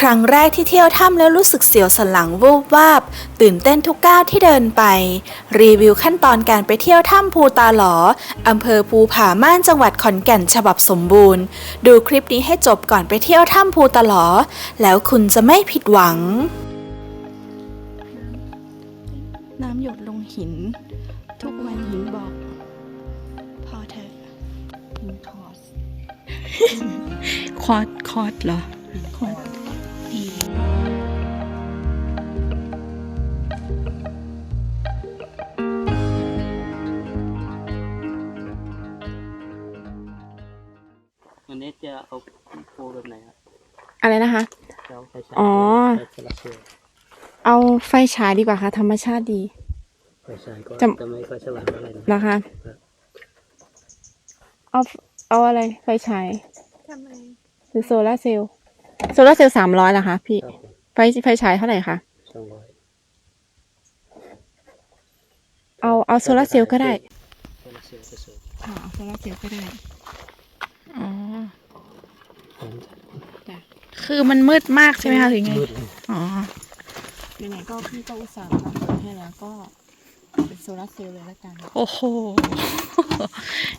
ครั้งแรกที่เที่ยวถ้ำแล้วรู้สึกเสียวสันหลังวูบวาบ ตื่นเต้นทุกก้าวที่เดินไป รีวิวขั้นตอนการไปเที่ยวถ้ำภูตาหลออำเภอภูผาม่านจังหวัดขอนแก่นฉบับสมบูรณ์ ดูคลิปนี้ให้จบก่อนไปเที่ยวถ้ำภูตาหลอ แล้วคุณจะไม่ผิดหวัง น้ำหยดลงหิน ทุกวันหินบอก พอเถอะหินคอสคอร์ดคอร์ดเหรอคอส นนี้จะเอาปูแบบไหนครับอะไรนะคะ จะเอาไฟฉายอ๋อ ไฟสลับเชือกเอาไฟฉายดีกว่าค่ะ ธรรมชาติดี ไฟฉายก็จะ จะไม่ค่อยฉลาดเท่าไหร่นะ นะคะเอาเอาอะไรไฟฉายหรือโซลาร์เซลล์โซลาร์เซลล์สามร้อยเหรอคะพี่ ครับผมไฟไฟฉายเท่าไหร่คะ สองร้อยเอาเอาโซลาร์เซลล์ก็ได้โซลาร์เซลล์จะสวย ค่ะเอาโซลาร์เซลล์ก็ได้อ๋อผมจะ คือมันมืดมากใช่ไหมคะหรือไง มืดเลยอ๋อไหนๆก็พี่ก็อุตส่าห์ทำมาให้แล้วก็เป็นโซลาร์เซลล์เลยละกัน โอ้โห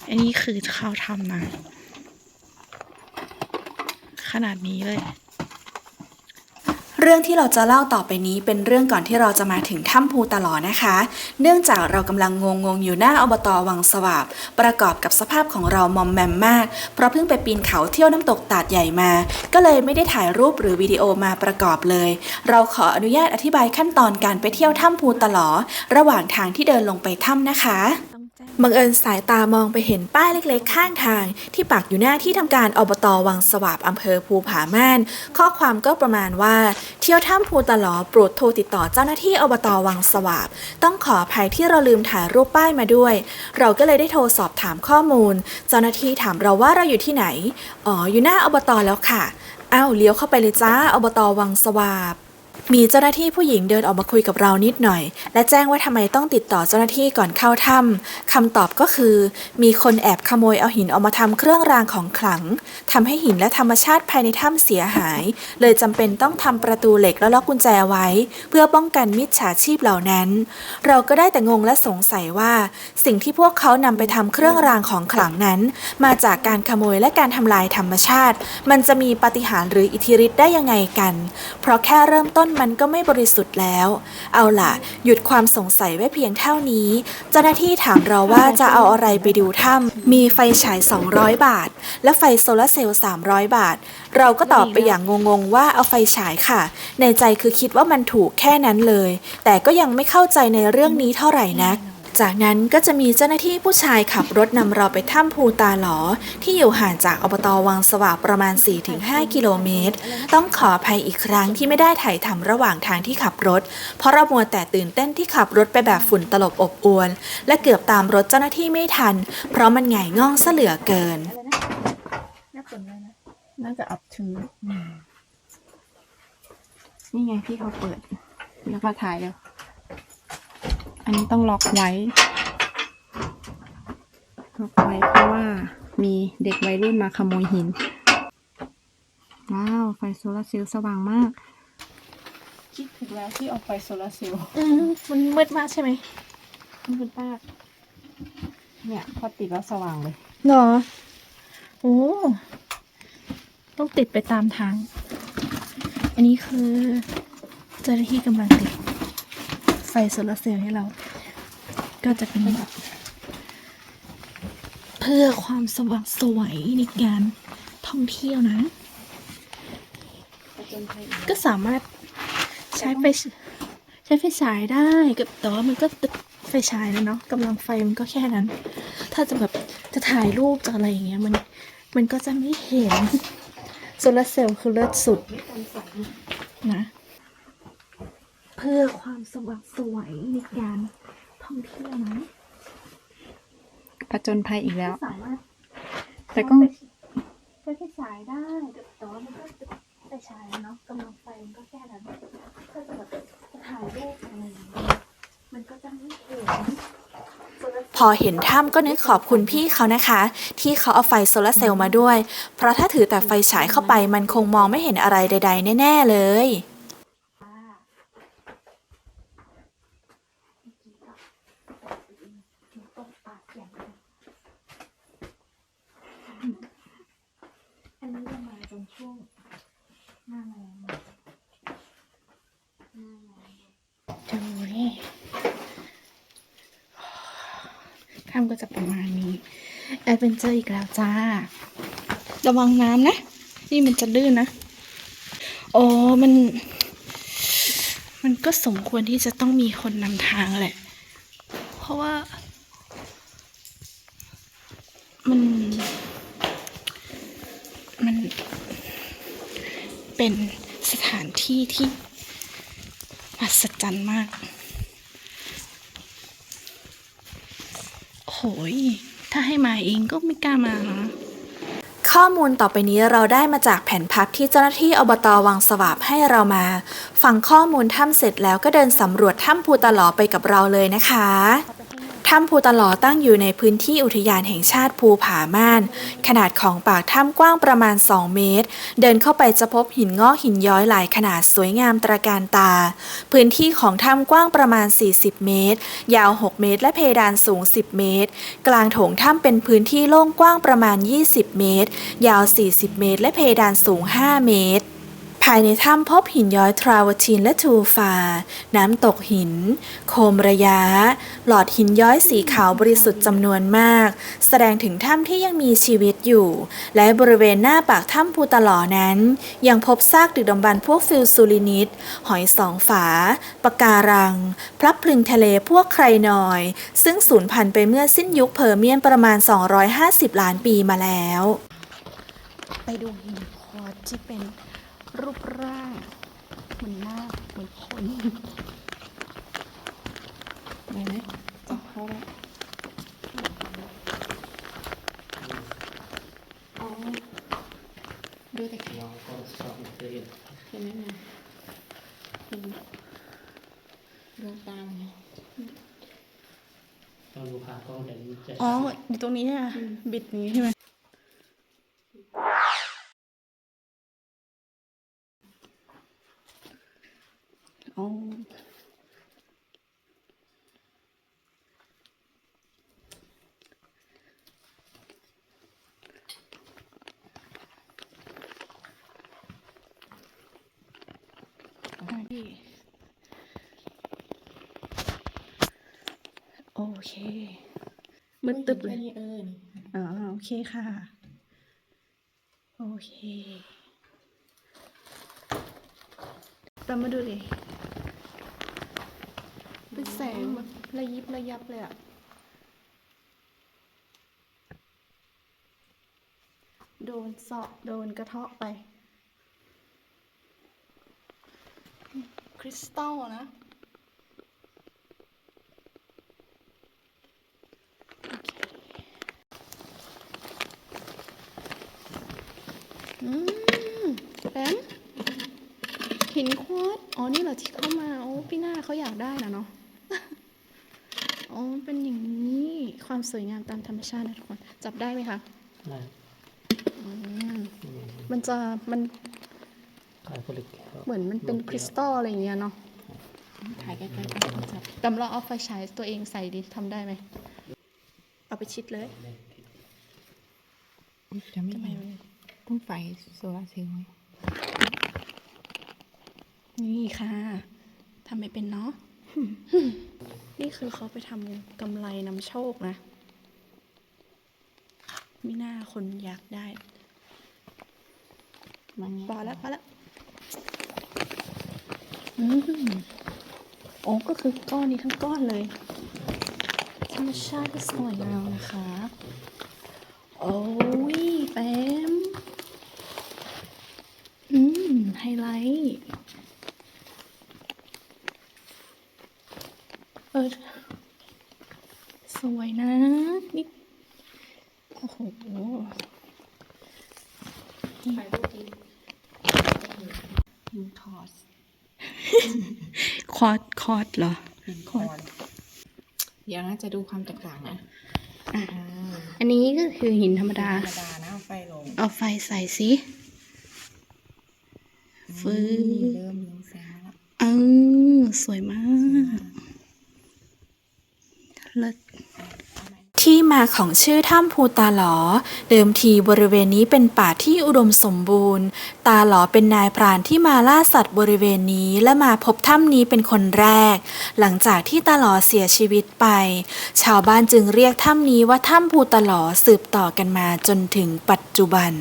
อันนี้คือเขาทำนะ ขนาดนี้เลย เรื่องที่เราจะเล่าต่อไปนี้เป็นเรื่องก่อนที่เราจะมาถึงถ้ำภูตาหลอนะคะ เนื่องจากเรากำลังงงงอยู่หน้าอบตวังสวาบประกอบกับสภาพของเรามอมแมมมาก เพราะเพิ่งไปปีนเขาเที่ยวน้ำตกตาดใหญ่มา ก็เลยไม่ได้ถ่ายรูปหรือวิดีโอมาประกอบเลย เราขออนุญาตอธิบายขั้นตอนการไปเที่ยวถ้ำภูตาหลอ ระหว่างทางที่เดินลงไปถ้ำนะคะ บังเอิญสายตามองไปเห็นป้ายเล็กๆ ข้างทาง ที่ปักอยู่หน้าที่ทำการอบตวังสวาบอำเภอภูผาม่าน ข้อความก็ประมาณว่า เที่ยวถ้ำภูตะหลอโปรดโทรติดต่อเจ้าหน้าที่อบตวังสวาบต้องขออภัยที่เราลืมถ่ายรูปป้ายมาด้วย เราก็เลยได้โทรสอบถามข้อมูล เจ้าหน้าที่ถามเราว่าเราอยู่ที่ไหน อ๋ออยู่หน้าอบตแล้วค่ะอ้าวเลี้ยวเข้าไปเลยจ้าอบตวังสวาบ มีเจ้าหน้าที่ผู้หญิงเดินออกมาคุยกับเรานิดหน่อย และแจ้งว่าทำไมต้องติดต่อเจ้าหน้าที่ก่อนเข้าถ้ำคำตอบก็คือ มีคนแอบขโมยเอาหินออกมาทำเครื่องรางของขลังทำให้หินและธรรมชาติภายในถ้ำเสียหาย เลยจำเป็นต้องทำประตูเหล็กและล็อกกุญแจไว้ เพื่อป้องกันมิจฉาชีพเหล่านั้น เราก็ได้แต่งงและสงสัยว่า สิ่งที่พวกเขานำไปทำเครื่องรางของขลังนั้น มาจากการขโมยและการทำลายธรรมชาติ มันจะมีปาฏิหาริย์หรืออิทธิฤทธิ์ได้ยังไงกัน เพราะแค่เริ่มต้นมันก็ไม่บริสุทธิ์แล้ว เอาล่ะ หยุดความสงสัยไว้เพียงเท่านี้ เจ้าหน้าที่ถามเราว่าจะเอาอะไรไปดูถ้ำมีไฟฉาย 200 บาท และไฟโซลาร์เซลล์300 บาท เราก็ตอบไปอย่างงงๆว่าเอาไฟฉายค่ะ ในใจคือคิดว่ามันถูกแค่นั้นเลย แต่ก็ยังไม่เข้าใจในเรื่องนี้เท่าไหร่นัก จากนั้นก็จะมีเจ้าหน้าที่ผู้ชายขับรถนำเราไปถ้ำภูตาหลอ ที่อยู่ห่างจากอบตวังสว่างประมาณ 4-5 กิโลเมตร ต้องขออภัยอีกครั้งที่ไม่ได้ถ่ายทำระหว่างทางที่ขับรถ เพราะเรามัวแต่ตื่นเต้นที่ขับรถไปแบบฝุ่นตลบอบอวน และเกือบตามรถเจ้าหน้าที่ไม่ทัน เพราะมันหง่ง่องซะเหลือเกิน น่าจะอับถึงนี่ไงพี่เขาเปิด แล้วมาถ่ายเร็ว อันนี้ต้องล็อกไว้ ล็อกไว้เพราะว่ามีเด็กวัยรุ่นมาขโมยหิน ว้าว ไฟโซลาร์เซลล์สว่างมาก คิดถูกแล้วที่เอาไฟโซลาร์เซลล์อืมมันมืดมากใช่ไหมมืดมาก เนี่ยพอติดแล้วสว่างเลยเหรอ โอ้ ต้องติดไปตามทาง อันนี้คือเจ้าหน้าที่กำลังติด ไฟโซลาร์เซลล์ให้เรา ก็จะเป็นแบบเพื่อความสว่างสวยในการท่องเที่ยวนะ ก็สามารถใช้ไฟใช้ไฟฉายได้ก็แต่ว่ามันก็ไฟฉายนะเนาะกำลังไฟมันก็แค่นั้น ถ้าจะแบบจะถ่ายรูปจากอะไรอย่างเงี้ยมันมันก็จะไม่เห็นโซลาร์เซลล์คือเลิศสุดนะ เพื่อความสว่างไสวยในการท่องเที่ยวนะผจญภัยอีกแล้ว สามารถแต่ก็ใช้ไฟฉายได้แต่ว่ามันก็ไฟฉายนะเนาะกำลังไฟมันก็แค่นั้นถ้าจะแบบจะถ่ายรูปอะไรอย่างเงี้ยมันก็จะไม่เห็นพอเห็นถ้ำก็นึกขอบคุณพี่เขานะคะ ที่เขาเอาไฟโซลาร์เซลล์มาด้วย เพราะถ้าถือแต่ไฟฉายเข้าไปมันคงมองไม่เห็นอะไรใด ๆ แน่ ๆ เลย อันนี้จะมาจน ช่วงหน้าแรงดูนี่ทำก็จะประมาณนี้แอดเวนเจอร์อีกแล้วจ้า ระวังน้ำนะ นี่มันจะลื่นนะ โอ้มัน มันก็สมควรที่จะต้องมีคนนำทางแหละ เพราะว่า มัน เป็นสถานที่ที่มหัศจรรย์มาก โหย ถ้าให้มาเองก็ไม่กล้ามานะข้อมูลต่อไปนี้เราได้มาจากแผนพับที่เจ้าหน้าที่อบตวังสวาบให้เรามา ฟังข้อมูลถ้ำเสร็จแล้วก็เดินสำรวจถ้ำภูตะหลอไปกับเราเลยนะคะ ถ้ำภูตะหลอตั้งอยู่ในพื้นที่อุทยานแห่งชาติภูผาม่าน ขนาดของปากถ้ำกว้างประมาณ 2 เมตร เดินเข้าไปจะพบหินงอกหินย้อยหลายขนาดสวยงามตระการตา พื้นที่ของถ้ำกว้างประมาณ 40 เมตร ยาว 6 เมตร และเพดานสูง 10 เมตร กลางโถงถ้ำเป็นพื้นที่โล่งกว้างประมาณ 20 เมตร ยาว 40 เมตร และเพดานสูง 5 เมตร ภายในถ้ำพบหินย้อยทราวทีนและทูฟา น้ำตกหิน โคมระยะ หลอดหินย้อยสีขาวบริสุทธิ์จำนวนมาก แสดงถึงถ้ำที่ยังมีชีวิตอยู่ และบริเวณหน้าปากถ้ำภูตะหลอนั้น ยังพบซากดึกดำบรรพ์พวกฟิลซูลินิดหอยสองฝา ปะการัง พลับพลึงทะเลพวกใครนอย ซึ่งสูญพันธุ์ไปเมื่อสิ้นยุคเพอร์เมียนประมาณ 250 ล้านปีมาแล้ว ไปดูหินคอร์ที่เป็น รูปร่างเหมือนหน้าเหมือนคนไหนไหมจับเขาแล้วอ๋อดูแต่แค่เราก็สอบเคยเห็นเห็นไหมเนี่ยเห็นดวงตาไหมต้องดูขากล้องแต่นี่จะอ๋ออยู่ตรงนี้ใช่ไหมบิดนี้ใช่ไหมอ๋อ โอเค มืดตึบเลยอ๋อโอเคค่ะ โอเคแต่มาดูดิเป็นแสงแบบระยิบระยับเลยอะโดนเสาะโดนกระเทาะไป คริสตัลนะ อืมแปมหินควอดอ๋อ นี่เหรอที่เข้ามา โอ้พี่หน้าเขาอยากได้นะเนาะอ๋อ เป็นอย่างนี้ ความสวยงามตามธรรมชาตินะทุกคน จับได้ไหมคะได้อืมมันจะ มันขายผลิต เหมือนมันเป็นคริสตัลอะไรอย่างเงี้ยเนาะถ่ายใกล้ๆกันจับกำลังเอาไฟฉายตัวเองใส่ดิทำได้ไหม เอาไปชิดเลยจะไม่ทำไมเห็นมันต้องไฟโซลาร์เซลล์ไหมนี่ค่ะทำไม่เป็นเนาะ นี่คือเขาไปทำกำไรนำโชคนะมิน่าคนอยากได้มันพอแล้วพอแล้ว อืมโอ้ก็คือก้อนนี้ทั้งก้อนเลย ธรรมชาติก็สวยงามนะคะ โอ้ยแปมอืม ไฮไลท์เออสวยนะนี่โอ้โหหินทอส คอร์ดคอร์ดเหรอหินคอนเดี๋ยวนะจะดูความแตกต่างนะอะอันนี้ก็คือหินธรรมดา ธรรมดานะเอาไฟลง เอาไฟใส่สิฟืนเริ่มยิงแสงแล้วเออสวยมากเลิศ ที่มาของชื่อถ้ำภูตาหลอ เดิมทีบริเวณนี้เป็นป่าที่อุดมสมบูรณ์ ตาหลอเป็นนายพรานที่มาล่าสัตว์บริเวณนี้และมาพบถ้ำนี้เป็นคนแรก หลังจากที่ตาหลอเสียชีวิตไป ชาวบ้านจึงเรียกถ้ำนี้ว่าถ้ำภูตาหลอสืบต่อกันมาจนถึงปัจจุบัน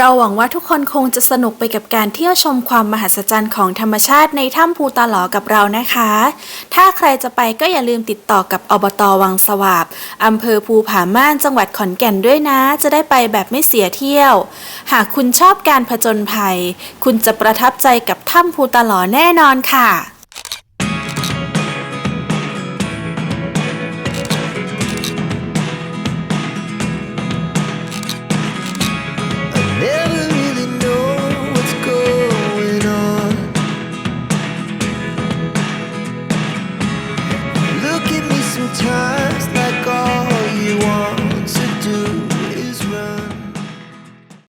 เราหวังว่าทุกคนคงจะสนุกไปกับการเที่ยวชมความมหัศจรรย์ของธรรมชาติในถ้ำภูตาหลอกับเรานะคะ ถ้าใครจะไปก็อย่าลืมติดต่อกับอบตวังสวาบอำเภอภูผาม่านจังหวัดขอนแก่นด้วยนะ จะได้ไปแบบไม่เสียเที่ยว หากคุณชอบการผจญภัย คุณจะประทับใจกับถ้ำภูตาหลอแน่นอนค่ะ